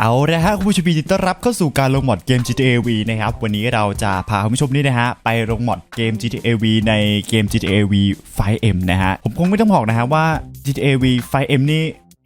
เอาละฮะคุณผู้ชมยินดีต้อนรับเข้าสู่การลงมอดเกม GTA V นะครับ วันนี้เราจะพาคุณผู้ชมนี่นะฮะ ไปลงมอดเกม GTA V ในเกม GTA V 5M นะฮะ ผมคงไม่ต้องบอกนะฮะว่า GTA V 5M นี่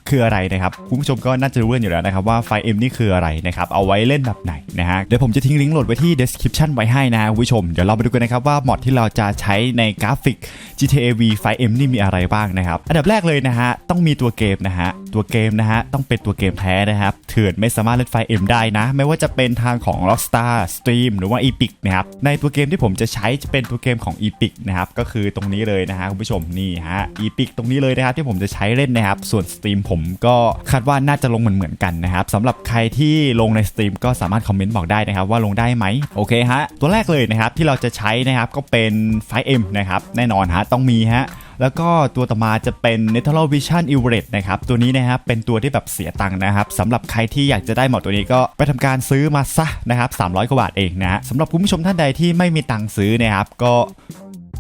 คืออะไรนะครับคุณผู้ชมก็น่าจะรู้กันอยู่แล้วนะครับว่า 5M นี่คืออะไรนะครับเอาไว้เล่นแบบไหนนะฮะเดี๋ยวผมจะทิ้งลิงก์โหลดไว้ที่ description ไว้ให้นะคุณผู้ชมเดี๋ยวเรามาดูกันนะครับว่ามอดที่เราจะใช้ในกราฟิก GTA V 5M นี่มีอะไรบ้างนะครับอันดับแรกเลยนะฮะต้องมีตัวเกมนะฮะตัวเกมนะฮะ ต้องเป็นตัวเกมแท้นะครับ เถื่อนไม่สามารถเล่น 5M ได้นะ ไม่ว่าจะเป็นทางของ Rockstar Stream หรือว่า Epic นะครับ ในตัวเกมที่ผมจะใช้จะเป็นตัวเกมของ Epic นะครับ ก็คือตรงนี้เลยนะฮะคุณผู้ชมนี่ฮะ Epic ตรงนี้เลยนะครับที่ผมจะใช้เล่นนะครับ ส่วน Steam ผมก็คาดว่าน่าจะลงเหมือนเหมือนกันนะครับสำหรับใครที่ลงใน Steam ก็สามารถคอมเมนต์บอกได้นะครับว่าลงได้ไหมโอเคฮะตัวแรกเลยนะครับที่เราจะใช้นะครับก็เป็น 5M นะครับแน่นอนฮะต้องมีฮะ แล้วก็ตัวต่อมาจะเป็น Natural Vision i v r e t นะครับ ตัวนี้นะครับเป็นตัวที่แบบเสียตังค์นะครับสำหรับใครที่อยากจะได้หมอดตัวนี้ก็ไปทำการซื้อมาซะนะครับ300กว่าบาทเองนะฮะสำหรับคุณผู้ชมท่านใดที่ไม่มีตังค์ซื้อนะครับก็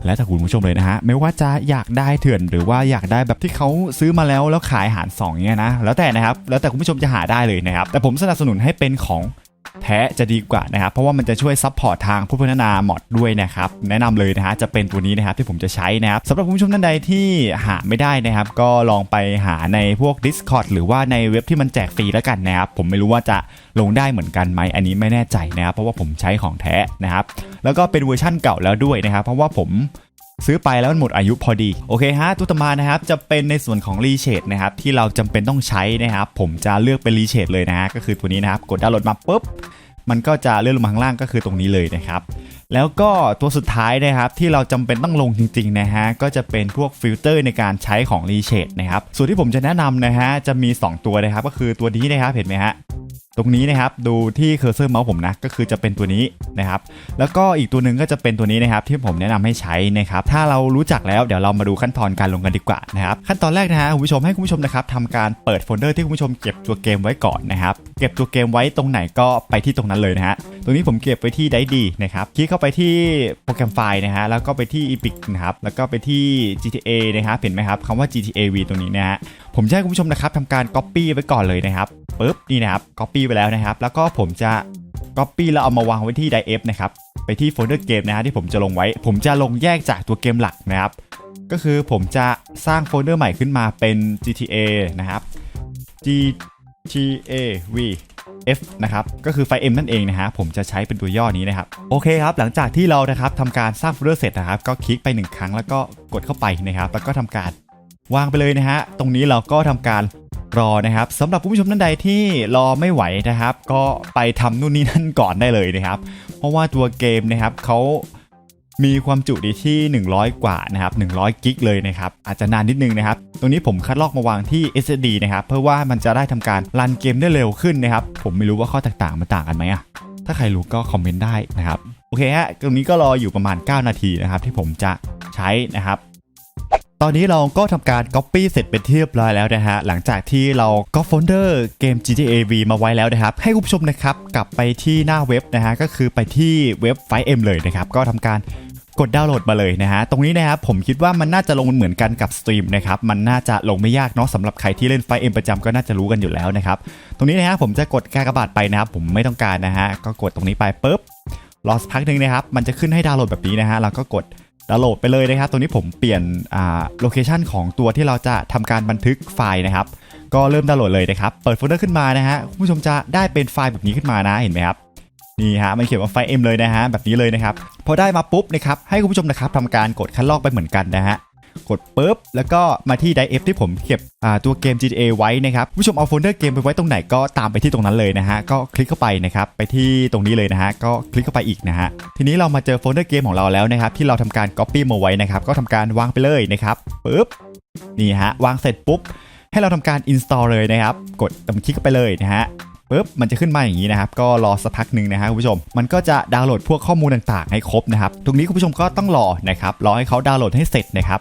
แล้วแต่คุณผู้ชมเลยนะฮะ ไม่ว่าจะอยากได้เถื่อนหรือว่าอยากได้แบบที่เขาซื้อมาแล้วแล้วขายหารสองเนี่ยนะ แล้วแต่นะครับ แล้วแต่คุณผู้ชมจะหาได้เลยนะครับ แต่ผมสนับสนุนให้เป็นของ แท้จะดีกว่านะครับเพราะว่ามันจะช่วยซัพพอร์ตทางผู้พัฒนาหมอดด้วยนะครับแนะนำเลยนะฮะจะเป็นตัวนี้นะครับที่ผมจะใช้นะครับสำหรับคุณผู้ชมท่านใดที่หาไม่ได้นะครับ ก็ลองไปหาในพวก Discord หรือว่าในเว็บที่มันแจกฟรีแล้วกันนะครับผมไม่รู้ว่าจะลงได้เหมือนกันไหมอันนี้ไม่แน่ใจนะครับเพราะว่าผมใช้ของแท้นะครับแล้วก็เป็นเวอร์ชั่นเก่าแล้วด้วยนะครับเพราะว่าผม ซื้อไปแล้วมันหมดอายุพอดี โอเคฮะตัวต่อมานะครับ จะเป็นในส่วนของรีเชดนะครับที่เราจำเป็นต้องใช้นะครับ ผมจะเลือกเป็นรีเชดเลยนะฮะก็คือตัวนี้นะครับ กดดาวน์โหลดมาปุ๊บ มันก็จะเลื่อนลงมาข้างล่างก็คือตรงนี้เลยนะครับแล้วก็ตัวสุดท้ายนะครับที่เราจำเป็นต้องลงจริงๆนะฮะก็จะเป็นพวกฟิลเตอร์ในการใช้ของรีเชดนะครับส่วนที่ผมจะแนะนำนะฮะจะมี 2 ตัวนะครับก็คือตัวนี้นะครับเห็นไหมฮะ ตรงนี้นะครับดูที่เคอร์เซอร์เมาส์ผมนะก็คือจะเป็นตัวนี้นะครับแล้วก็อีกตัวหนึ่งก็จะเป็นตัวนี้นะครับที่ผมแนะนำให้ใช้นะครับถ้าเรารู้จักแล้วเดี๋ยวเรามาดูขั้นตอนการลงกันดีกว่านะครับขั้นตอนแรกนะฮะคุณผู้ชมให้คุณผู้ชมนะครับทำการเปิดโฟลเดอร์ที่คุณผู้ชมเก็บตัวเกมไว้ก่อนนะครับเก็บตัวเกมไว้ตรงไหนก็ไปที่ตรงนั้นเลยนะฮะตรงนี้ผมเก็บไว้ที่ไดดีนะครับคลิกเข้าไปที่โปรแกรมไฟล์นะฮะแล้วก็ไปที่ Epic นะครับแล้วก็ไปที่ GTA นะครับเห็นไหมครับคำว่า GTA V ตรงนี้นะฮะผมจะให้คุณผู้ชมนะครับทำการ Copy ไว้ก่อนเลยนะครับ ปุ๊บนี่นะครับ Copy ไปแล้วนะครับ แล้วก็ผมจะ Copy แล้วเอามาวางไว้ที่ d i f นะครับ ไปที่โฟลเดอร์เกมนะฮะที่ผมจะลงไว้ ผมจะลงแยกจากตัวเกมหลักนะครับ ก็คือผมจะสร้างโฟลเดอร์ใหม่ขึ้นมาเป็น GTA นะครับ GTA V F นะครับ ก็คือไฟ M นั่นเองนะฮะ ผมจะใช้เป็นตัวย่อนี้นะครับ โอเคครับ หลังจากที่เรานะครับทำการสร้างโฟลเดอร์เสร็จนะครับ ก็คลิกไปหนึ่งครั้งแล้วก็กดเข้าไปนะครับ แล้วก็ทำการวางไปเลยนะฮะ ตรงนี้เราก็ทำการ รอนะครับสำหรับผู้ชมท่านใดที่รอไม่ไหวนะครับ ก็ไปทำนู่นนี่นั่นก่อนได้เลยนะครับ เพราะว่าตัวเกมนะครับเขามีความจุดีที่ 100 กว่านะครับ 100 กิกเลยนะครับ อาจจะนานนิดนึงนะครับ ตรงนี้ผมคัดลอกมาวางที่ SSD นะครับ เพื่อว่ามันจะได้ทำการรันเกมได้เร็วขึ้นนะครับ ผมไม่รู้ว่าข้อแตกต่างมันต่างกันไหมอะถ้าใครรู้ก็คอมเมนต์ได้นะครับ โอเคฮะ ตรงนี้ก็รออยู่ประมาณ 9 นาทีนะครับ ที่ผมจะใช้นะครับ ตอนนี้เราก็ทำการ Copy เสร็จเป็นที่เรียบร้อยแล้วนะฮะ หลังจากที่เราก็โฟลเดอร์เกม GTA V มาไว้แล้วนะครับ ให้คุณผู้ชมนะครับ กลับไปที่หน้าเว็บนะฮะ ก็คือไปที่เว็บ 5M เอ็มเลยนะครับ ก็ทำการกดดาวน์โหลดมาเลยนะฮะ ตรงนี้นะครับผมคิดว่ามันน่าจะลงเหมือนกันกับสตรีมนะครับ มันน่าจะลงไม่ยากเนาะสำหรับใครที่เล่น 5M ประจำก็น่าจะรู้กันอยู่แล้วนะครับ ตรงนี้นะฮะผมจะกดกากบาทไปนะครับ ผมไม่ต้องการนะฮะ ก็กดตรงนี้ไปปุ๊บ รอสักพักหนึ่งนะครับ มันจะขึ้นให้ดาวน์โหลดแบบนี้นะฮะ เราก็กด ดาวน์โหลดไปเลยนะครับ ตรงนี้ผมเปลี่ยนอ่าโลเคชันของตัวที่เราจะทำการบันทึกไฟล์นะครับ ก็เริ่มดาวน์โหลดเลยนะครับ เปิดโฟลเดอร์ขึ้นมานะฮะ คุณผู้ชมจะได้เป็นไฟล์แบบนี้ขึ้นมานะ เห็นไหมครับ นี่ฮะ มันเขียนว่าไฟล์ M เลยนะฮะ แบบนี้เลยนะครับ พอได้มาปุ๊บนะครับ ให้คุณผู้ชมนะครับทำการกดคัดลอกไปเหมือนกันนะฮะ กดปุ๊บแล้วก็มาที่ d i f ที่ผมเก็บตัวเกม GTA ไว้นะครับผู้ชมเอาโฟลเดอร์เกมไปไว้ตรงไหนก็ตามไปที่ตรงนั้นเลยนะฮะก็คลิกเข้าไปนะครับไปที่ตรงนี้เลยนะฮะก็คลิกเข้าไปอีกนะฮะทีนี้เรามาเจอโฟลเดอร์เกมของเราแล้วนะครับที่เราทำการ Copy มาไว้นะครับก็ทำการวางไปเลยนะครับปุ๊บนี่ฮะวางเสร็จปุ๊บ ให้เราทำการ install เลยนะครับ กดตรงคลิกเข้าไปเลยนะฮะปุ๊บมันจะขึ้นมาอย่างนี้นะครับ ก็รอสักพักหนึ่งนะฮะคุณผู้ชม มันก็จะดาวน์โหลดพวกข้อมูลต่างๆ ให้ครบนะครับตรงนี้คุณผู้ชมก็ต้องรอนะครับ รอให้เขาดาวน์โหลดให้เสร็จนะครับ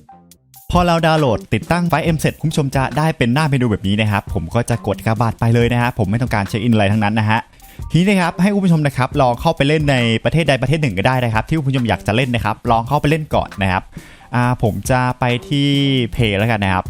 พอเราดาวน์โหลดติดตั้งไฟล์ M เสร็จคุณผู้ชมจะได้เป็นหน้าเมนูแบบนี้นะครับผมก็จะกดกระบาดไปเลยนะฮะผมไม่ต้องการเช็คอินอะไรทั้งนั้นนะฮะทีนี้นะครับให้คุณผู้ชมนะครับลองเข้าไปเล่นในประเทศใดประเทศหนึ่งก็ได้นะครับ ที่คุณผู้ชมอยากจะเล่นนะครับ ลองเข้าไปเล่นก่อนนะครับอ่าผมจะไปที่เพย์แล้วกันนะครับ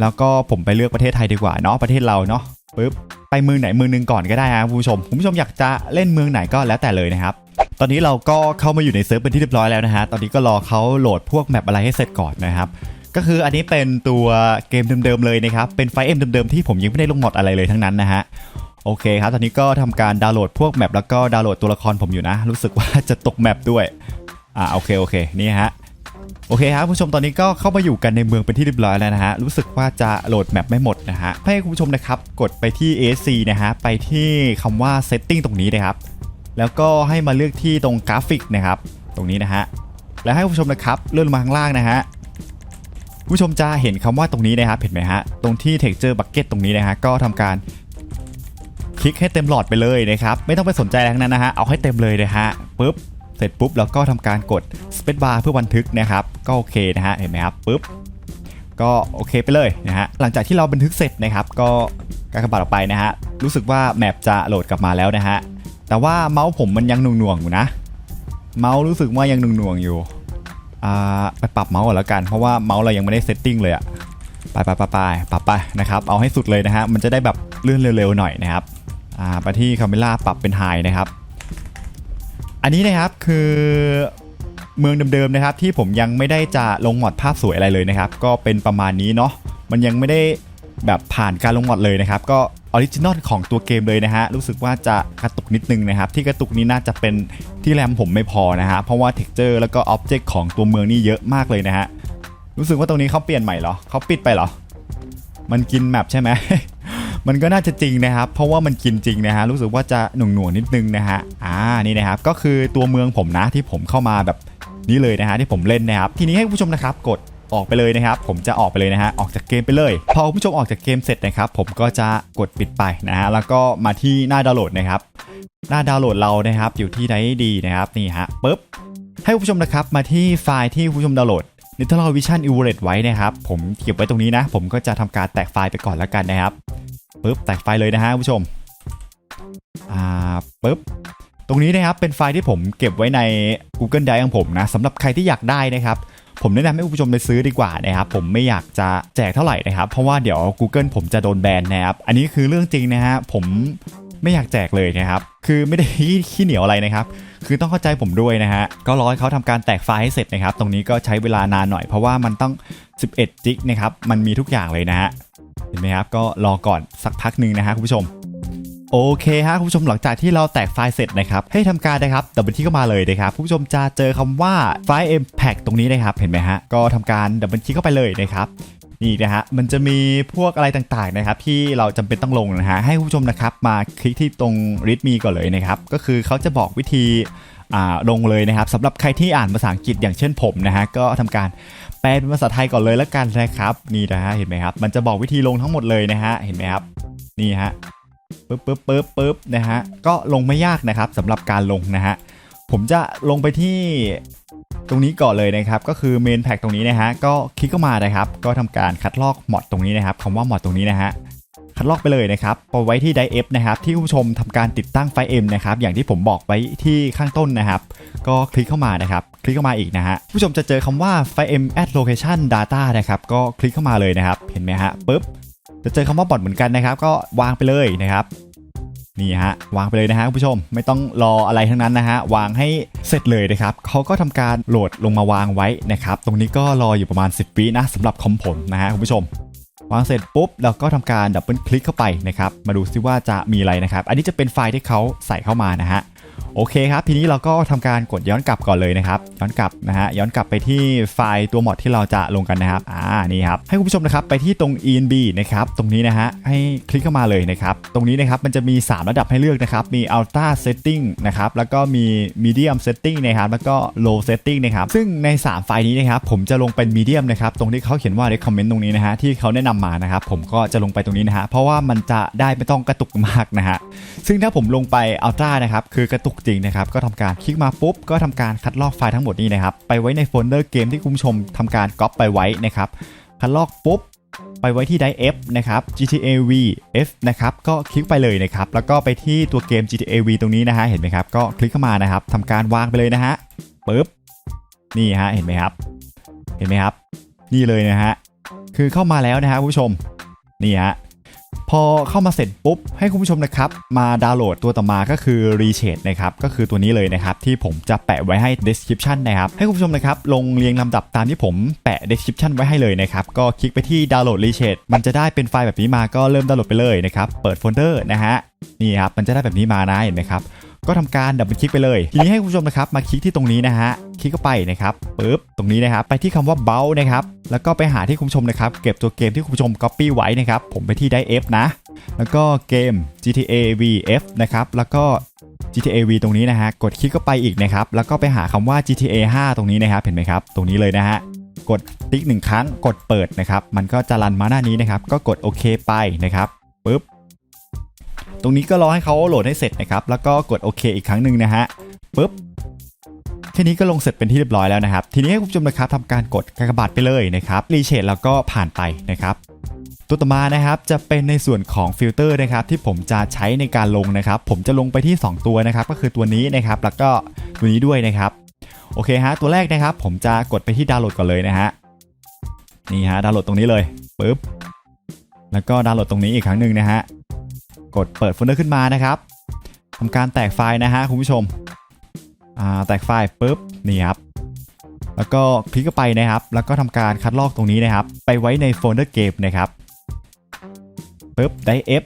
แล้วก็ผมไปเลือกประเทศไทยดีกว่าเนาะประเทศเราเนาะปึ๊บไปเมืองไหนเมืองหนึ่งก่อนก็ได้นะคุณผู้ชมคุณผู้ชมอยากจะเล่นเมืองไหนก็แล้วแต่เลยนะครับ ตอนนี้เราก็เข้ามาอยู่ในเซิร์ฟเป็นที่เรียบร้อยแล้วนะฮะตอนนี้ก็รอเขาโหลดพวกแมปอะไรให้เสร็จก่อนนะครับ ก็คืออันนี้เป็นตัวเกมเดิมๆเลยนะครับ เป็นไฟเอ็มเดิมๆที่ผมยังไม่ได้ลงมอดอะไรเลยทั้งนั้นนะฮะโอเคครับ ตอนนี้ก็ทำการดาวน์โหลดพวกแมปแล้วก็ดาวน์โหลดตัวละครผมอยู่นะ รู้สึกว่าจะตกแมปด้วย อ่าโอเคโอเคนี่ฮะโอเคครับผู้ชมตอนนี้ก็เข้ามาอยู่กันในเมืองเป็นที่เรียบร้อยแล้วนะฮะรู้สึกว่าจะโหลดแมปไม่หมดนะฮะให้คุณผู้ชมนะครับกดไปที่ ASC นะฮะไปที่คำว่า setting ตรงนี้นะครับ แล้วก็ให้มาเลือกที่ตรงกราฟิกนะครับ ตรงนี้นะฮะแล้วให้คุณผู้ชมนะครับเลื่อนมาข้างล่างนะฮะ ผู้ชมจะเห็นคำว่าตรงนี้นะครับเห็นไหมฮะตรงที่ texture bucket ตรงนี้นะฮะก็ทำการคลิกให้เต็มหลอดไปเลยนะครับไม่ต้องไปสนใจอะไรทั้งนั้นนะฮะเอาให้เต็มเลยนะฮะปุ๊บเสร็จปุ๊บแล้วก็ทำการกด space bar เพื่อบันทึกนะครับก็โอเคนะฮะเห็นไหมครับปุ๊บก็โอเคไปเลยนะฮะหลังจากที่เราบันทึกเสร็จนะครับก็การกระบาดออกไปนะฮะรู้สึกว่าแมปจะโหลดกลับมาแล้วนะฮะแต่ว่าเมาส์ผมมันยังหน่วงๆอยู่นะ เมาส์รู้สึกว่ายังหน่วงๆอยู่ อ่าไปปรับเมาส์ก่อนแล้วกัน เพราะว่าเมาส์เรายังไม่ได้เซตติ้งเลยอะไปไปไปไปปรับไปนะครับ เอาให้สุดเลยนะฮะ มันจะได้แบบเลื่อนเร็วๆหน่อยนะครับ อ่าไปที่คาเมล่าปรับเป็นไฮนะครับ อันนี้นะครับคือเมืองเดิมๆนะครับ ที่ผมยังไม่ได้จะลงหมอดภาพสวยอะไรเลยนะครับ ก็เป็นประมาณนี้เนาะ มันยังไม่ได้แบบผ่านการลงหมอดเลยนะครับ ก็ ออริจินอลของตัวเกมเลยนะฮะ รู้สึกว่าจะกระตุกนิดนึงนะครับ ที่กระตุกนี้น่าจะเป็นที่แรมผมไม่พอนะฮะ เพราะว่าเท็กเจอร์แล้วก็อ็อบเจกต์ของตัวเมืองนี่เยอะมากเลยนะฮะ รู้สึกว่าตรงนี้เขาเปลี่ยนใหม่เหรอเขาปิดไปเหรอ มันกินแมปใช่ไหมมันก็น่าจะจริงนะครับ เพราะว่ามันกินจริงนะฮะ รู้สึกว่าจะหน่วงหน่วงนิดนึงนะฮะ อ่า นี่นะครับ ก็คือตัวเมืองผมนะที่ผมเข้ามาแบบนี้เลยนะฮะที่ผมเล่นนะครับ ทีนี้ให้ผู้ชมนะครับกด ออกไปเลยนะครับ ผมจะออกไปเลยนะฮะ ออกจากเกมไปเลย พอคุณผู้ชมออกจากเกมเสร็จนะครับ ผมก็จะกดปิดไปนะฮะ แล้วก็มาที่หน้าดาวน์โหลดนะครับ หน้าดาวน์โหลดเรานะครับ อยู่ที่ไหนดีนะครับ นี่ฮะปึ๊บ ให้คุณผู้ชมนะครับ มาที่ไฟล์ที่คุณผู้ชมดาวน์โหลด n i t e l Vision e v o l e t ไว้นะครับ ผมเก็บไว้ตรงนี้นะ ผมก็จะทำการแตกไฟล์ไปก่อนแล้วกันนะครับปึ๊บ แตกไฟล์เลยนะฮะคุณผู้ชม อ่าปึ๊บตรงนี้นะครับเป็นไฟล์ที่ผมเก็บไว้ใน Google Drive ของผมนะสำหรับใครที่อยากได้นะครับ ผมแนะนำให้ผู้ชมไปซื้อดีกว่านะครับผมไม่อยากจะแจกเท่าไหร่นะครับ เพราะว่าเดี๋ยว Google ผมจะโดนแบนนะครับอันนี้คือเรื่องจริงนะฮะผมไม่อยากแจกเลยนะครับ คือไม่ได้ขี้เหนียวอะไรนะครับ คือต้องเข้าใจผมด้วยนะฮะ ก็รอให้เขาทำการแตกไฟล์ให้เสร็จนะครับ ตรงนี้ก็ใช้เวลานานหน่อยเพราะว่ามันต้อง 11 จิกนะครับ มันมีทุกอย่างเลยนะฮะ เห็นไหมครับ ก็รอก่อนสักพักหนึ่งนะฮะคุณผู้ชม โอเคฮะคุณผู้ชมหลังจากที่เราแตกไฟล์เสร็จนะครับให้ทำการนะครับดับเบิลคลิกเข้ามาเลยนะครับคุณผู้ชมจะเจอคำว่าไฟล์ impact ตรงนี้นะครับเห็นไหมฮะก็ทำการดับเบิลคลิกเข้าไปเลยนะครับนี่นะฮะมันจะมีพวกอะไรต่างๆนะครับที่เราจำเป็นต้องลงนะฮะให้คุณผู้ชมนะครับมาคลิกที่ตรง readme ก่อนเลยนะครับก็คือเขาจะบอกวิธีลงเลยนะครับสำหรับใครที่อ่านภาษาอังกฤษอย่างเช่นผมนะฮะก็ทำการแปลเป็นภาษาไทยก่อนเลยแล้วกันนะครับนี่นะฮะเห็นไหมครับมันจะบอกวิธีลงทั้งหมดเลยนะฮะเห็นไหมครับนี่ฮะ ปึ๊บปึ๊บปึ๊บปึ๊บนะฮะก็ลงไม่ยากนะครับสำหรับการลงนะฮะผมจะลงไปที่ตรงนี้ก่อนเลยนะครับ ก็คือเมนแพ็กตรงนี้นะฮะก็คลิกเข้ามานะครับ ก็ทำการคัดลอกมอดตรงนี้นะครับคำว่าหมอดตรงนี้นะฮะคัดลอกไปเลยนะครับเอาไว้ที่ i ด f นะครับ ที่คุณผู้ชมทำการติดตั้งไฟล์ M นะครับ อย่างที่ผมบอกไว้ที่ข้างต้นนะครับ ก็คลิกเข้ามานะครับ คลิกเข้ามาอีกนะฮะ ผู้ชมจะเจอคำว่าไฟล์ M add location data นะครับ ก็คลิกเข้ามาเลยนะครับ เห็นไหมฮะปึ๊บ จะเจอคำว่าบอทเหมือนกันนะครับ ก็วางไปเลยนะครับนี่ฮะวางไปเลยนะฮะคุณผู้ชมไม่ต้องรออะไรทั้งนั้นนะฮะวางให้เสร็จเลยนะครับเขาก็ทำการโหลดลงมาวางไว้นะครับตรงนี้ก็รออยู่ประมาณ 10วินะสำหรับคอมผมนะฮะคุณผู้ชม วางเสร็จปุ๊บเราก็ทำการดับเบิลคลิกเข้าไปนะครับมาดูซิว่าจะมีอะไรนะครับ อันนี้จะเป็นไฟล์ที่เขาใส่เข้ามานะฮะ โอเคครับ ทีนี้เราก็ทำการกดย้อนกลับก่อนเลยนะครับ ย้อนกลับนะฮะ ย้อนกลับไปที่ไฟล์ตัวมอดที่เราจะลงกันนะครับ อ่า นี่ครับ ให้คุณผู้ชมนะครับไปที่ตรง enb นะครับ ตรงนี้นะฮะ ให้คลิกเข้ามาเลยนะครับ ตรงนี้นะครับ มันจะมี 3 ระดับให้เลือกนะครับ มี ultra setting นะครับ แล้วก็มี medium setting นะครับ แล้วก็ low setting นะครับ ซึ่งใน 3 ไฟล์นี้นะครับ ผมจะลงเป็น medium นะครับ ตรงที่เขาเขียนว่า recommend ตรงนี้นะฮะ ที่เขาแนะนำมานะครับ ผมก็จะลงไปตรงนี้นะฮะ เพราะว่ามันจะได้ไม่ต้องกระตุกมากนะฮะ ซึ่งถ้าผมลงไป ultra นะครับ คือกระตุกจริงนะครับก็ทำการคลิกมาปุ๊บก็ทำการคัดลอกไฟล์ทั้งหมดนี้นะครับไปไว้ในโฟลเดอร์เกมที่คุณผู้ชมทำการก๊อปไปไว้นะครับคัดลอกปุ๊บไปไว้ที่ Drive F นะครับ GTA V F นะครับก็คลิกไปเลยนะครับแล้วก็ไปที่ตัวเกม GTA V ตรงนี้นะฮะเห็นไหมครับก็คลิกเข้ามานะครับทำการวางไปเลยนะฮะปึ๊บนี่ฮะเห็นไหมครับ เห็นไหมครับ นี่เลยนะฮะคือเข้ามาแล้วนะฮะคุณผู้ชมนี่ฮะ พอเข้ามาเสร็จปุ๊บ ให้คุณผู้ชมนะครับ มาดาวน์โหลดตัวต่อมาก็คือ Reshade นะครับ ก็คือตัวนี้เลยนะครับ ที่ผมจะแปะไว้ให้ description นะครับ ให้คุณผู้ชมนะครับ ลงเรียงลำดับตามที่ผมแปะ description ไว้ให้เลยนะครับ ก็คลิกไปที่ดาวน์โหลด Reshade มันจะได้เป็นไฟล์แบบนี้มาก็เริ่มดาวน์โหลดไปเลยนะครับ เปิดโฟลเดอร์นะฮะนี่ครับมันจะได้แบบนี้มานะเห็นไหมครับ ก็ทำการดับเบิลคลิกไปเลยทีนี้ให้คุณผู้ชมนะครับมาคลิกที่ตรงนี้นะฮะคลิกเข้าไปนะครับปึ๊บตรงนี้นะครับไปที่คำว่า b o u นะครับแล้วก็ไปหาที่คุณผู้ชมนะครับเก็บตัวเกมที่คุณผู้ชม copy ไว้นะครับผมไปที่ได้ F นะแล้วก็เกม GTA VF นะครับแล้วก็ GTA V ตรงนี้นะฮะกดคลิกเข้าไปอีกนะครับแล้วก็ไปหาคำว่า GTA 5 ตรงนี้นะครับเห็นไหมครับตรงนี้เลยนะฮะกดติ๊กหนึ่งครั้งกดเปิดนะครับมันก็จะรันมาหน้านี้นะครับก็กดโอเคไปนะครับปึ๊บ ตรงนี้ก็รอให้เขาโหลดให้เสร็จนะครับ แล้วก็กดโอเคอีกครั้งหนึ่งนะฮะปึ๊บแค่นี้ก็ลงเสร็จเป็นที่เรียบร้อยแล้วนะครับ ทีนี้ให้คุณผู้ชมนะครับทำการกดกากบาทไปเลยนะครับรีเชดแล้วก็ผ่านไปนะครับตัวต่อมานะครับจะเป็นในส่วนของฟิลเตอร์นะครับที่ผมจะใช้ในการลงนะครับ ผมจะลงไปที่ 2 ตัวนะครับ ก็คือตัวนี้นะครับ แล้วก็ตัวนี้ด้วยนะครับ โอเคฮะตัวแรกนะครับ ผมจะกดไปที่ดาวน์โหลดก่อนเลยนะฮะนี่ฮะดาวน์โหลดตรงนี้เลยปึ๊บแล้วก็ดาวน์โหลดตรงนี้อีกครั้งหนึ่งนะฮะ กดเปิดโฟลเดอร์ขึ้นมานะครับทำการแตกไฟล์นะฮะคุณผู้ชมแตกไฟล์ปุ๊บนี่ครับแล้วก็คลิกเข้าไปนะครับ แล้วก็ทำการคัดลอกตรงนี้นะครับ ไปไว้ในโฟลเดอร์เกมนะครับปุ๊บได้ F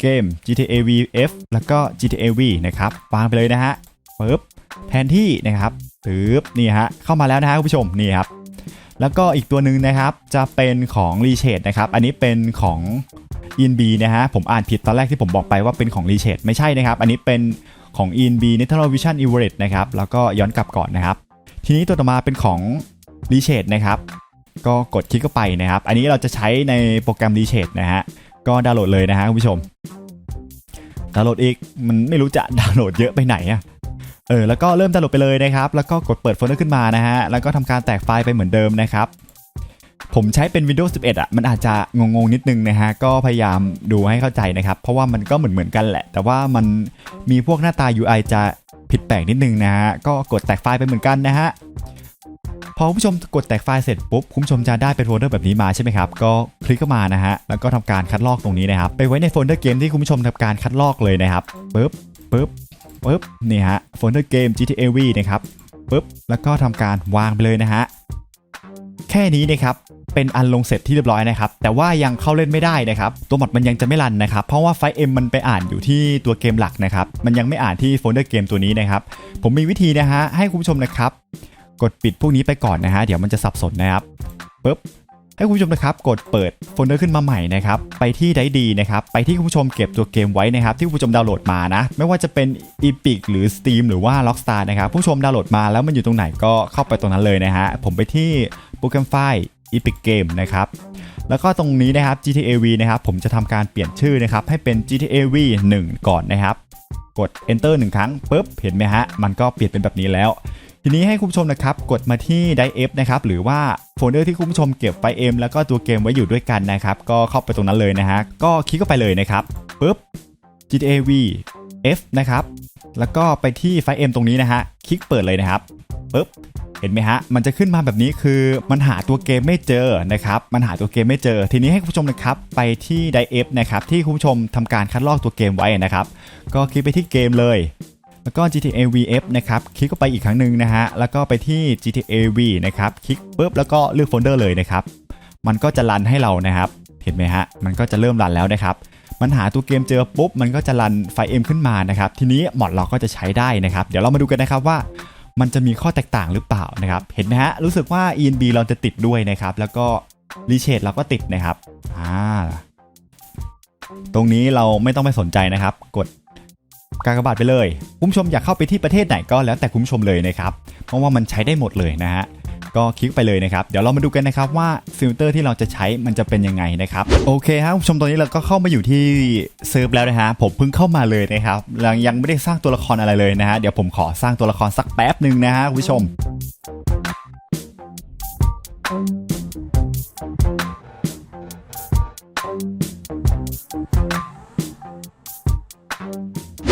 เกม GTA V F แล้วก็ GTA V นะครับวางไปเลยนะฮะปุ๊บแทนที่นะครับปึ๊บนี่ฮะเข้ามาแล้วนะฮะคุณผู้ชมนี่ครับแล้วก็อีกตัวหนึ่งนะครับจะเป็นของ Reshade นะครับ อันนี้เป็นของ ENB นะฮะผมอ่านผิดตอนแรกที่ผมบอกไปว่าเป็นของ Reshade ไม่ใช่นะครับ อันนี้เป็นของ ENB Natural Vision e v e r e t นะครับ แล้วก็ย้อนกลับก่อนนะครับ ทีนี้ตัวต่อมาเป็นของ Reshade นะครับ ก็กดคลิกเข้าไปนะครับ อันนี้เราจะใช้ในโปรแกรม Reshade นะฮะ ก็ดาวน์โหลดเลยนะฮะคุณผู้ชม ดาวน์โหลดอีก มันไม่รู้จะดาวน์โหลดเยอะไปไหนอะเออ แล้วก็เริ่มดาวน์โหลดไปเลยนะครับ แล้วก็กดเปิดโฟลเดอร์ขึ้นมานะฮะ แล้วก็ทำการแตกไฟล์ไปเหมือนเดิมนะครับ ผมใช้เป็น Windows 11 อะ มันอาจจะงงๆนิดนึงนะฮะ ก็พยายามดูให้เข้าใจนะครับ เพราะว่ามันก็เหมือนเหมือนๆกันแหละ แต่ว่ามันมีพวกหน้าตา UI จะผิดแปลกนิดนึงนะฮะ ก็กดแตกไฟล์ไปเหมือนกันนะฮะ พอคุณผู้ชมกดแตกไฟล์เสร็จปุ๊บ คุณผู้ชมจะได้เป็นโฟลเดอร์แบบนี้มาใช่ไหมครับ ก็คลิกเข้ามานะฮะ แล้วก็ทำการคัดลอกตรงนี้นะครับ ไปไว้ในโฟลเดอร์เกมที่คุณผู้ชมทำการคัดลอกเลยนะครับปึ๊บปึ๊บปึ๊บนี่ฮะ โฟลเดอร์เกม GTA V นะครับปึ๊บ แล้วก็ทำการวางไปเลยนะฮะ ค่นี้นะครับ เป็นอันลงเสร็จที่เรียบร้อยนะครับ แต่ว่ายังเข้าเล่นไม่ได้นะครับ ตัวมอดมันยังจะไม่รันนะครับ เพราะว่าไฟล์ M มันไปอ่านอยู่ที่ตัวเกมหลักนะครับ มันยังไม่อ่านที่โฟลเดอร์เกมตัวนี้นะครับ ผมมีวิธีนะฮะ ให้คุณผู้ชมนะครับ กดปิดพวกนี้ไปก่อนนะฮะ เดี๋ยวมันจะสับสนนะครับปึ๊บ ให้คุณผู้ชมนะครับกดเปิดโฟลเดอร์ขึ้นมาใหม่นะครับไปที่ไดดีนะครับไปที่คุณผู้ชมเก็บตัวเกมไว้นะครับที่คุณผู้ชมดาวน์โหลดมานะ ไม่ว่าจะเป็น Epic หรือ Steam หรือว่า Rockstar นะครับผู้ชมดาวน์โหลดมาแล้วมันอยู่ตรงไหนก็เข้าไปตรงนั้นเลยนะฮะผมไปที่โปรแกรมไฟล์ Epic Game นะครับแล้วก็ตรงนี้นะครับ GTA V นะครับผมจะทำการเปลี่ยนชื่อนะครับให้เป็น GTA V 1 ก่อนนะครับ กด Enter 1 ครั้งปุ๊บเห็นไหมฮะมันก็เปลี่ยนเป็นแบบนี้แล้ว ทีนี้ให้คุณผู้ชมนะครับกดมาที่ Drive F นะครับหรือว่าโฟลเดอร์ที่คุณผู้ชมเก็บไฟล์ M แล้วก็ตัวเกมไว้อยู่ด้วยกันนะครับก็เข้าไปตรงนั้นเลยนะฮะก็คลิกเข้าไปเลยนะครับปุ๊บ GTA V F นะครับแล้วก็ไปที่ไฟล์ M ตรงนี้นะฮะคลิกเปิดเลยนะครับปุ๊บเห็นไหมฮะ มันจะขึ้นมาแบบนี้คือมันหาตัวเกมไม่เจอนะครับ มันหาตัวเกมไม่เจอ ทีนี้ให้คุณผู้ชมนะครับ ไปที่ Drive F นะครับ ที่คุณผู้ชมทำการคัดลอกตัวเกมไว้นะครับ ก็คลิกไปที่เกมเลย แล้วก็ GTA VF นะครับ คลิกเข้าไปอีกครั้งหนึ่งนะฮะ แล้วก็ไปที่ GTA V นะครับ คลิกปุ๊บแล้วก็เลือกโฟลเดอร์เลยนะครับ มันก็จะรันให้เรานะครับ เห็นไหมฮะ มันก็จะเริ่มรันแล้วนะครับ มันหาตัวเกมเจอปุ๊บ มันก็จะรันไฟล์ M ขึ้นมานะครับ ทีนี้มอดเราก็จะใช้ได้นะครับ เดี๋ยวเรามาดูกันนะครับว่ามันจะมีข้อแตกต่างหรือเปล่านะครับ เห็นไหมฮะ รู้สึกว่า ENB เราจะติดด้วยนะครับ แล้วก็ Reshade เราก็ติดนะครับ อ่า ตรงนี้เราไม่ต้องไปสนใจนะครับ กด กากบาทไปเลย คุณผู้ชมอยากเข้าไปที่ประเทศไหนก็แล้วแต่คุณผู้ชมเลยนะครับ เพราะว่ามันใช้ได้หมดเลยนะฮะก็คลิกไปเลยนะครับ เดี๋ยวเรามาดูกันนะครับว่าฟิลเตอร์ที่เราจะใช้มันจะเป็นยังไงนะครับ โอเคครับคุณผู้ชมตอนนี้เราก็เข้ามาอยู่ที่เซิร์ฟแล้วนะฮะผมเพิ่งเข้ามาเลยนะครับยังยังไม่ได้สร้างตัวละครอะไรเลยนะฮะเดี๋ยวผมขอสร้างตัวละครสักแป๊บหนึ่งนะฮะคุณผู้ชม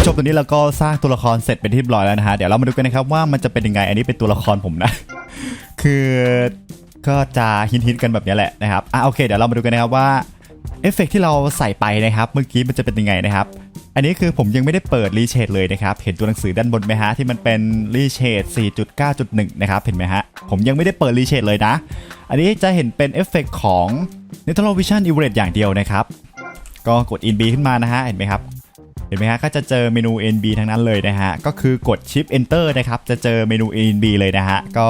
จบตอนนี้เราก็สร้างตัวละครเสร็จเป็นที่เรียบร้อยแล้วนะฮะ เดี๋ยวเรามาดูกันนะครับว่ามันจะเป็นยังไง อันนี้เป็นตัวละครผมนะ คือก็จะฮินๆกันแบบนี้แหละนะครับ อะโอเค เดี๋ยวเรามาดูกันนะครับว่าเอฟเฟกที่เราใส่ไปนะครับ เมื่อกี้มันจะเป็นยังไงนะครับ อันนี้คือผมยังไม่ได้เปิดรีเชดเลยนะครับ เห็นตัวหนังสือด้านบนไหมฮะที่มันเป็นรีเชด4.9.1 นะครับ เห็นไหมฮะ ผมยังไม่ได้เปิดรีเชดเลยนะ อันนี้จะเห็นเป็นเอฟเฟกของ n e t a l Vision e v e r e t อย่างเดียวนะครับ ก็กด InB ขึ้นมานะฮะ เห็นไหมครับ ห็นไหมฮะก็จะเจอเมนู NB ทั้งนั้นเลยนะฮะก็คือกด Shift Enter นะครับจะเจอเมนู NB เลยนะฮะก็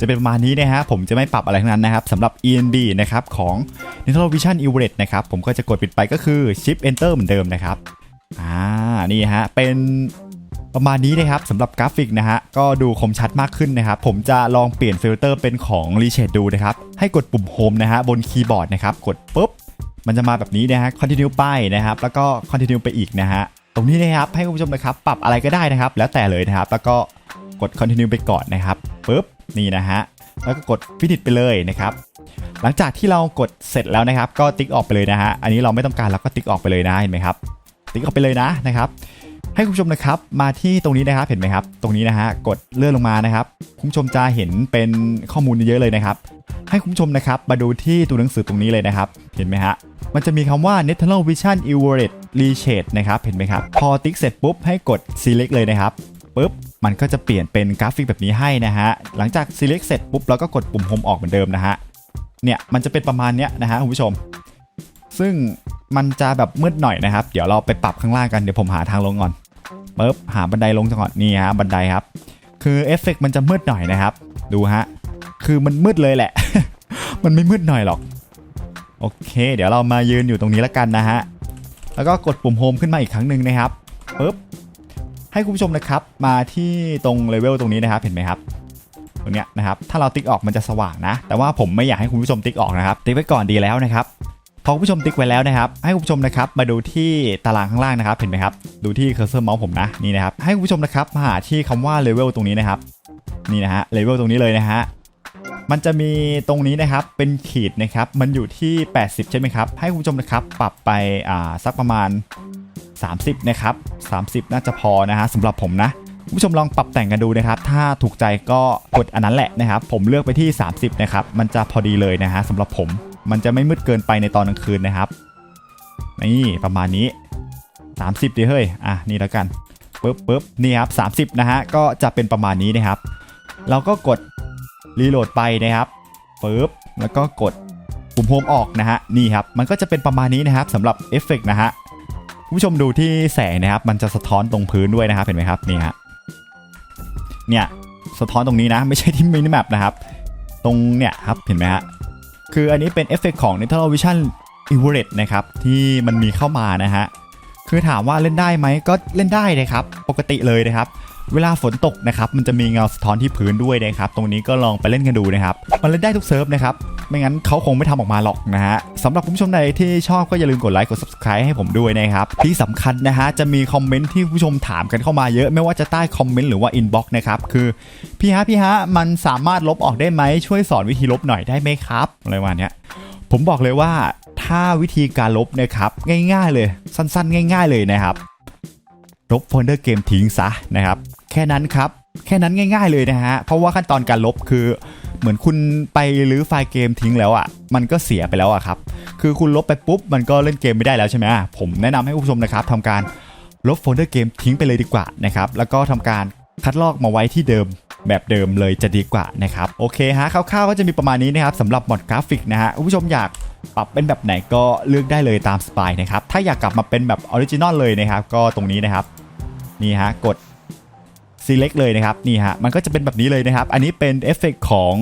จะเป็นประมาณนี้นะฮะผมจะไม่ปรับอะไรทั้งนั้นนะครับสำหรับ ENB นะครับของ Nintendo Vision e v e r e t นะครับผมก็จะกดปิดไปก็คือ Shift Enter เหมือนเดิมนะครับอ่านี่ฮะเป็นประมาณนี้นะครับสำหรับกราฟิกนะฮะก็ดูคมชัดมากขึ้นนะครับผมจะลองเปลี่ยนฟิลเตอร์เป็นของ r e s h a d ดูนะครับให้กดปุ่ม Home นะฮะบนคีย์บอร์ดนะครับกดปุ๊บมันจะมาแบบนี้นะฮะ continue ไปนะครับแล้วก็ continue ไปอีกนะฮะ ตรงนี้นะครับให้คุณผู้ชมนะครับปรับอะไรก็ได้นะครับ แล้วแต่เลยนะครับ แล้วก็กด continue ไปก่อนนะครับปุ๊บนี่นะฮะแล้วก็กด finish ไปเลยนะครับหลังจากที่เรากดเสร็จแล้วนะครับ ก็ติ๊กออกไปเลยนะฮะอันนี้เราไม่ต้องการเราก็ติ๊กออกไปเลยนะเห็นไหมครับ ติ๊กออกไปเลยนะนะครับ ให้คุณผู้ชมนะครับมาที่ตรงนี้นะครับเห็นไหมครับ ตรงนี้นะฮะกดเลื่อนลงมานะครับ คุณผู้ชมจะเห็นเป็นข้อมูลเยอะเลยนะครับ ให้คุณผู้ชมนะครับมาดูที่ตัวหนังสือตรงนี้เลยนะครับ เห็นไหมฮะ มันจะมีคำว่า n e t a l Vision e v e r e t Reshade นะครับ เห็นไหมครับ พอติ๊กเสร็จปุ๊บให้กด select เลยนะครับปุ๊บมันก็จะเปลี่ยนเป็นกราฟิกแบบนี้ให้นะฮะ หลังจาก select เสร็จปุ๊บเราก็กดปุ่ม home ออกเหมือนเดิมนะฮะ เนี่ยมันจะเป็นประมาณเนี้ยนะฮะคุณผู้ชม ซึ่งมันจะแบบมืดหน่อยนะครับ เดี๋ยวเราไปปรับข้างล่างกัน เดี๋ยวผมหาทางลงก่อนปุ๊บหาบันไดลงก่อนนี่ฮะบันไดครับ คือเอฟเฟกต์มันจะมืดหน่อยนะครับ ดูฮะ คือมันมืดเลยแหละ มันไม่มืดหน่อยหรอก โอเค เดี๋ยวเรามายืนอยู่ตรงนี้แล้วกันนะฮะ แล้วก็กดปุ่มโฮมขึ้นมาอีกครั้งหนึ่งนะครับปุ๊บให้คุณผู้ชมนะครับมาที่ตรงเลเวลตรงนี้นะครับเห็นไหมครับตรงเนี้ยนะครับถ้าเราติ๊กออกมันจะสว่างนะ แต่ว่าผมไม่อยากให้คุณผู้ชมติ๊กออกนะครับ ติ๊กไว้ก่อนดีแล้วนะครับพอคุณผู้ชมติ๊กไว้แล้วนะครับ ให้คุณผู้ชมนะครับมาดูที่ตารางข้างล่างนะครับ เห็นไหมครับดูที่เคอร์เซอร์เมาส์ผมนะนี่นะครับให้คุณผู้ชมนะครับมาหาที่คำว่าเลเวลตรงนี้นะครับนี่นะฮะเลเวลตรงนี้เลยนะฮะ มันจะมีตรงนี้นะครับเป็นขีดนะครับมันอยู่ที่ 80 ใช่ไหมครับ ให้คุณผู้ชมนะครับปรับไปอ่าสักประมาณ 30 นะครับ 30 น่าจะพอนะฮะสำหรับผมนะคุณผู้ชมลองปรับแต่งกันดูนะครับ ถ้าถูกใจก็กดอันนั้นแหละนะครับ ผมเลือกไปที่ 30 นะครับ มันจะพอดีเลยนะฮะสำหรับผม มันจะไม่มืดเกินไปในตอนกลางคืนนะครับ นี่ประมาณนี้ 30ดีเฮ้ย อะนี่แล้วกันปึ๊บปึ๊บนี่ครับ30 นะฮะ ก็จะเป็นประมาณนี้นะครับ เราก็กด รีโหลดไปนะครับปึ๊บแล้วก็กดปุ่มโฮมออกนะฮะนี่ครับมันก็จะเป็นประมาณนี้นะครับสำหรับเอฟเฟกต์นะฮะคุณผู้ชมดูที่แสงนะครับมันจะสะท้อนตรงพื้นด้วยนะครับเห็นไหมครับนี่ฮะเนี่ยสะท้อนตรงนี้นะ ไม่ใช่ที่มินิแมปนะครับ ตรงเนี่ยครับเห็นไหมฮะคืออันนี้เป็นเอฟเฟกต์ของ n e t a l o Vision e v e r e t นะครับที่มันมีเข้ามานะฮะคือถามว่าเล่นได้ไหมก็เล่นได้นะครับ ปกติเลยนะครับ เวลาฝนตกนะครับมันจะมีเงาสะท้อนที่พื้นด้วยนะครับตรงนี้ก็ลองไปเล่นกันดูนะครับมันเล่นได้ทุกเซิร์ฟนะครับไม่งั้นเขาคงไม่ทำออกมาหรอกนะฮะสำหรับคุณผู้ชมใดที่ชอบก็อย่าลืมกดไลค์กด subscribe ให้ผมด้วยนะครับที่สำคัญนะฮะจะมีคอมเมนต์ที่ผู้ชมถามกันเข้ามาเยอะ ไม่ว่าจะใต้คอมเมนต์หรือว่า inbox นะครับคือพี่ฮะพี่ฮะมันสามารถลบออกได้ไหมช่วยสอนวิธีลบหน่อยได้ไหมครับอะไรประเนี้ยผมบอกเลยว่าถ้าวิธีการลบนะครับง่าย ๆ เลยสั้น ๆ ง่าย ๆ เลยนะครับลบโฟลเดอร์เกมทิ้งซะนะครับ แค่นั้นครับ แค่นั้นง่าย ๆเลยนะฮะ เพราะว่าขั้นตอนการลบคือ เหมือนคุณไปรื้อไฟล์เกมทิ้งแล้วอะ่ะ มันก็เสียไปแล้วอะครับ คือคุณลบไปปุ๊บ มันก็เล่นเกมไม่ได้แล้วใช่ไหมผมแนะนำให้ผู้ชมนะครับทำการลบโฟลเดอร์เกมทิ้งไปเลยดีกว่านะครับ แล้วก็ทำการคัดลอกมาไว้ที่เดิมแบบเดิมเลยจะดีกว่านะครับ โอเคฮะคร่าวๆก็จะมีประมาณนี้นะครับสำหรับมอดกราฟิกนะฮะผู้ชมอยากปรับเป็นแบบไหนก็เลือกได้เลยตามสไตล์นะครับ ถ้าอยากกลับมาเป็นแบบออริจินอลเลยนะครับ ก็ตรงนี้นะครับ นี่ฮะกด select เลยนะครับนี่ฮะมันก็จะเป็นแบบนี้เลยนะครับ อันนี้เป็นเอฟเฟกของ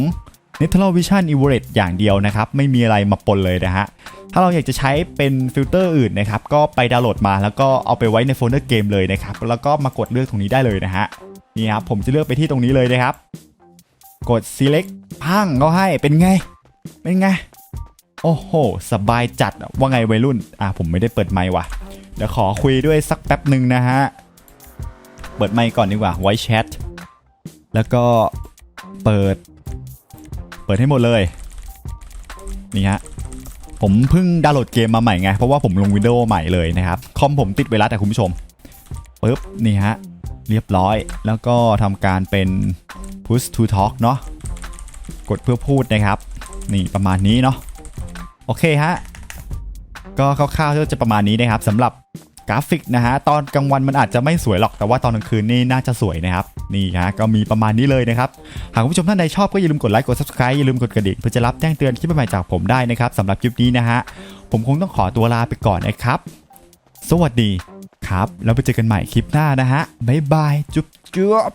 n e t a l o Vision e v e r e t อย่างเดียวนะครับ ไม่มีอะไรมาปนเลยนะฮะ ถ้าเราอยากจะใช้เป็นฟิลเตอร์อื่นนะครับ ก็ไปดาวน์โหลดมาแล้วก็เอาไปไว้ในโฟลเดอร์เกมเลยนะครับ แล้วก็มากดเลือกตรงนี้ได้เลยนะฮะ นี่ครับผมจะเลือกไปที่ตรงนี้เลยนะครับ กด select พังก็ให้เป็นไง เป็นไง โอ้โห สบายจัดว่าไงวัยรุ่น อะผมไม่ได้เปิดไมค์ว่ะ เดี๋ยวขอคุยด้วยสักแป๊บหนึ่งนะฮะ เปิดไมค์ก่อนดีกว่าไว้แชทแล้วก็เปิด เปิดให้หมดเลย นี่ฮะผมเพิ่งดาวน์โหลดเกมมาใหม่ไง เพราะว่าผมลงวิดีโอใหม่เลยนะครับ คอมผมติดไวรัสแต่คุณผู้ชมปึ๊บนี่ฮะ เรียบร้อยแล้วก็ทำการเป็น push to talk เนาะกดเพื่อพูดนะครับ นี่ประมาณนี้เนาะโอเคฮะ ก็คร่าวๆก็จะประมาณนี้นะครับสำหรับ กราฟิกนะฮะตอนกลางวันมันอาจจะไม่สวยหรอกแต่ว่าตอนกลางคืนนี่น่าจะสวยนะครับนี่ฮะก็มีประมาณนี้เลยนะครับหากคุณผู้ชมท่านใดชอบก็อย่าลืมกดไลค์กด subscribe อย่าลืมกดกระดิ่งเพื่อจะรับแจ้งเตือนคลิปใหม่จากผมได้นะครับสำหรับคลิปนี้นะฮะผมคงต้องขอตัวลาไปก่อนนะครับ สวัสดีครับ แล้วไปเจอกันใหม่คลิปหน้านะฮะบ๊ายบายจุ๊บจุ๊บ